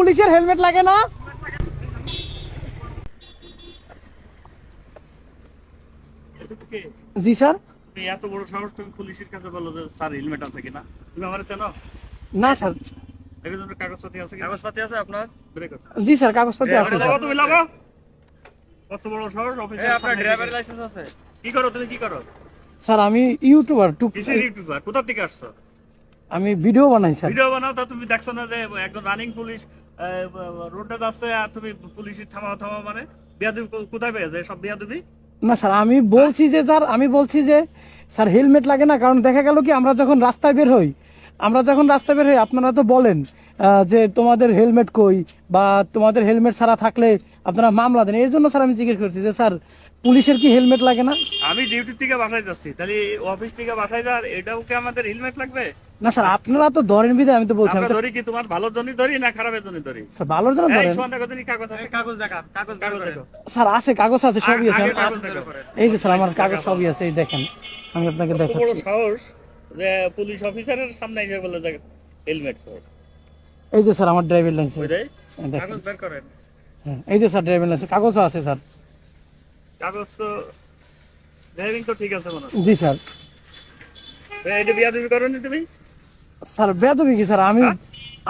পুলিশের হেলমেট লাগে না? জি স্যার? এত বড় সাহস তুমি পুলিশের কাছে বলো যে স্যার হেলমেট আছে কিনা? তুমি আমার চেনো? না স্যার। কাগজপাতি আছে কাগজপাতি আছে আপনার? জি স্যার কাগজপত্র আছে তুমি লাগো। কত বড় সাহস এই আপনার ড্রাইভারের লাইসেন্স আছে? কি করো তুমি কি করো? স্যার আমি ইউটিউবার টু কিসের ইউটিউবার কোথা থেকে আসছো? আমি ভিডিও বানাই স্যার। ভিডিও বানাও তা তুমি দেখছ না যে একজন রানিং পুলিশ রোডে যাচ্ছে আর তুমি পুলিশের থামাও থামাও মানে। বিয়াদুবি কোথায় পেয়েছে সব বিয়াদুবি? না স্যার আমি বলছি যে স্যার আমি বলছি যে স্যার হেলমেট লাগে না কারণ দেখা গেল কি আমরা যখন রাস্তায় বের হই আমরা যখন রাস্তায় বের হই আপনারা তো বলেন যে তোমাদের হেলমেট কই বা তোমাদের হেলমেট ছাড়া থাকলে আপনারা মামলা দেন। এর জন্য স্যার আমি জিজ্ঞেস করছি যে স্যার পুলিশের কি হেলমেট লাগে না? আমি ডিউটি থেকে বাসায় যাচ্ছি। তাহলে অফিস থেকে বাসায় যাওয়ার এটাও কি আমাদের হেলমেট লাগবে? না স্যার আপনারা তো ধরেন বিধে আমি তো বলছি আমি আমরা ধরি কি তোমার ভালোর জন্য ধরি না খারাপের জন্য ধরি? স্যার ভালোর জন্য এই ধরেন। কাগজ আছে। কাগজ দেখা কাগজ কাগজ দেখো। স্যার আছে কাগজ আছে সবই আছে। এই যে স্যার আমার কাগজ সবই আছে এই দেখেন। আমি আপনাকে দেখাচ্ছি। সাহস যে পুলিশ অফিসারের সামনে এসে বলে দেখ হেলমেট পর। এই যে স্যার আমার ড্রাইভিং লাইসেন্স কাগজ বের করেন। হ্যাঁ, এই যে স্যার ড্রাইভিং লাইসেন্স কাগজও আছে স্যার। কাগজ তো ড্রাইভিং তো ঠিক আছে মনে হয়। জি স্যার। এটা বিয়াদবি করো নি তুমি? স্যার বেদবি কি স্যার? আমি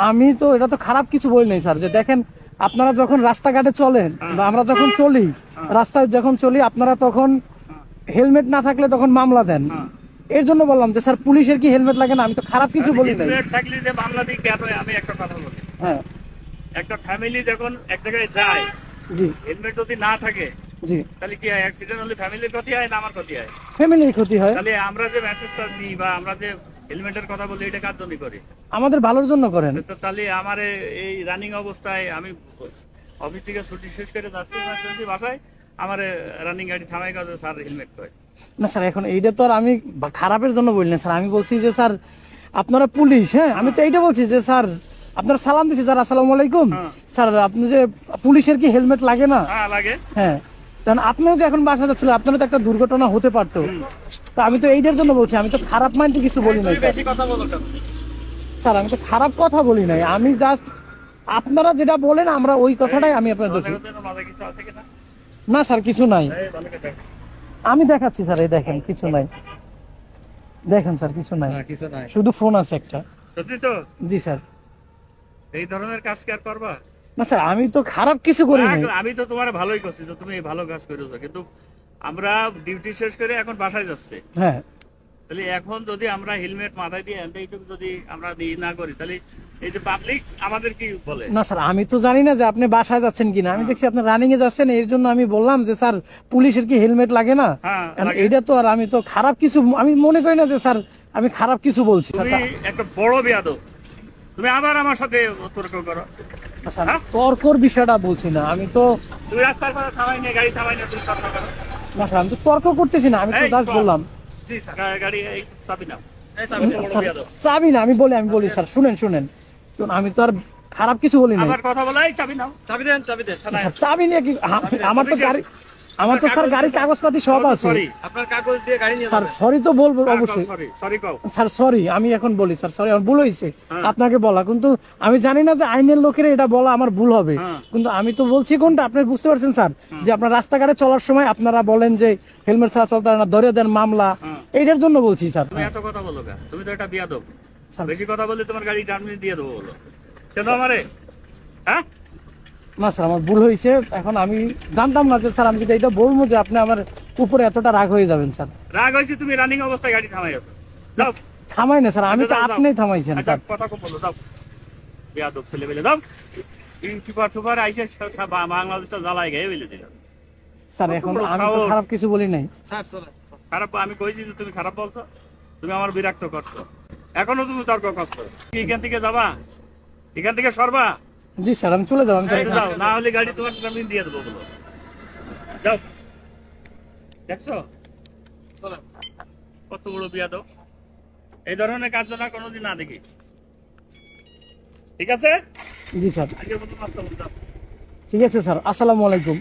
আমি তো এটা তো খারাপ কিছু বলি নাই স্যার। যে দেখেন আপনারা যখন রাস্তাঘাটে চলেন বা আমরা যখন চলি রাস্তায় যখন চলি আপনারা তখন হেলমেট না থাকলে তখন মামলা দেন। হ্যাঁ। এর জন্য বললাম যে স্যার পুলিশের কি হেলমেট লাগে না? আমি তো খারাপ কিছু বলি নাই। হেলমেট থাকলে যে মামলা দিই কেন? আমি একটা কথা বলি। হ্যাঁ। একটা ফ্যামিলি যখন এক জায়গায় যায় জি। হেলমেট যদি না থাকে জি। তাহলে কি হয়? অ্যাক্সিডেন্ট হলে ফ্যামিলির ক্ষতি হয় না আমার ক্ষতি হয়? ফ্যামিলির ক্ষতি হয়। তাহলে আমরা যে মেসেজটা নিই বা আমরা যে হেলমেটের কথা বলি এটা কার জন্য করি? আমাদের ভালোর জন্য করেন। তো তাহলে আমার এই রানিং অবস্থায় আমি অফিস থেকে ছুটি শেষ করে যাচ্ছি বাসায় আমার রানিং গাড়ি থামাই কাজে স্যার হেলমেট করে না স্যার এখন এইটা তো আর আমি খারাপের জন্য বলি না স্যার। আমি বলছি যে স্যার আপনারা পুলিশ হ্যাঁ? আমি তো এইটা বলছি যে স্যার আপনারা সালাম দিচ্ছি স্যার আসসালামু আলাইকুম। হ্যাঁ। স্যার আপনি যে পুলিশের কি হেলমেট লাগে না? হ্যাঁ লাগে। হ্যাঁ। কারণ আপনিও যে এখন বাসা যাচ্ছিলেন আপনারও তো একটা দুর্ঘটনা হতে পারতো। তো আমি তো এইটার জন্য বলছি আমি তো খারাপ মাইন্ডে কিছু বলি নাই স্যার। আমি তো খারাপ কথা বলি নাই আমি জাস্ট আপনারা যেটা বলেন আমরা ওই কথাটাই আমি আপনার দোষী না স্যার কিছু নাই। আমি দেখাচ্ছি স্যার এই দেখেন কিছু নাই। দেখেন স্যার কিছু নাই। না কিছু নাই। শুধু ফোন আছে একটা। জি স্যার। এই ধরনের কাজ কি আর করবা? না স্যার আমি তো খারাপ কিছু করি না, আমি তো তোমার ভালোই করছি যে তুমি ভালো কাজ করেছ। কিন্তু আমরা ডিউটি শেষ করে এখন বাসায় যাচ্ছে। হ্যাঁ। তাহলে এখন যদি আমরা হেলমেট মাথায় দিয়ে আনতে এইটুকু যদি আমরা ই না করি তাহলে এই যে পাবলিক আমাদের কি বলে? না স্যার আমি তো জানি না যে আপনি বাসায় যাচ্ছেন কিনা। আমি দেখছি আপনি রানিং এ যাচ্ছেন এর জন্য আমি বললাম যে স্যার পুলিশের কি হেলমেট লাগে না? হ্যাঁ, এইটা তো আর আমি তো খারাপ কিছু আমি মনে করি না যে স্যার আমি খারাপ কিছু বলছি তুমি একটা বড় বিয়াদব। তুমি আবার আমার সাথে তর্ক করো। স্যার, হ্যাঁ? তর্কর বিষয়টা বলছি না আমি তো তুমি রাস্তার পাশে থামাই নিয়ে গাড়ি থামাই নিয়ে তুমি তর্ক করো। না স্যার আমি তো তর্ক করতেছি না আমি তো দাস বললাম। জি স্যার। গাড়ি চাবি না আমি বলি আমি বলি স্যার শুনেন শুনেন। আমি তো আর খারাপ কিছু বলি না আবার কথা বলাই এই চাবি নাও। চাবি দেন চাবি দেন চাবি নিয়ে কি আমার তো গাড়ি আমার তো স্যার গাড়ির কাগজপাতি সব আছে। সরি আপনার কাগজ দিয়ে গাড়ি নিয়ে স্যার সরি তো বলব অবশ্যই। সরি সরি কও। স্যার সরি আমি এখন বলি স্যার সরি আমার ভুল হয়েছে। হ্যাঁ। আপনাকে বলা কিন্তু আমি জানি না যে আইনের লোকের এটা বলা আমার ভুল হবে। হ্যাঁ। কিন্তু আমি তো বলছি কোনটা আপনি বুঝতে পারছেন স্যার যে আপনার রাস্তাঘাটে চলার সময় আপনারা বলেন যে হেলমেট ছাড়া চলতে না ধরে দেন মামলা। হ্যাঁ। এইটার জন্য বলছি স্যার। এত কথা বলো তুমি তো এটা বিয়াদব। বেশি কথা বললে তোমার গাড়ি টার্মিনে দিয়ে দেবো বলো। কেন আমারে? হ্যাঁ? না স্যার আমার ভুল হয়েছে। এখন আমি জানতাম না যে স্যার আমি যদি এটা বলব যে আপনি আমার উপরে এতটা রাগ হয়ে যাবেন স্যার। রাগ হয়েছে তুমি রানিং অবস্থায় গাড়ি থামাই যাও। থামাই না স্যার আমি তো আচ্ছা, যাও। আপনি থামাইছেন আচ্ছা স্যার। কথা কম বলো বিয়াদব ছেলে বেলে যাও। ইউটিউবার টুবার আইসে বাংলাদেশটা জ্বালায় গিয়ে বেলে দিল। স্যার এখন আমি তো খারাপ কিছু বলি নাই। স্যার খারাপ আমি কইছি যে তুমি খারাপ বলছো তুমি আমার বিরক্ত করছ। এখনও তুমি তর্ক করছ। এখান থেকে যাবা? এখান থেকে সরবা? জি স্যার আমি চলে যাব আমি যাও না হলে গাড়ি তোমার আমি দিয়ে দেবো বলো। যাও। দেখছ? কত বড় বিয়া দাও এই ধরনের কাজ না কোনোদিন না দেখি। ঠিক আছে? জি স্যার। ঠিক আছে স্যার আসসালামু আলাইকুম।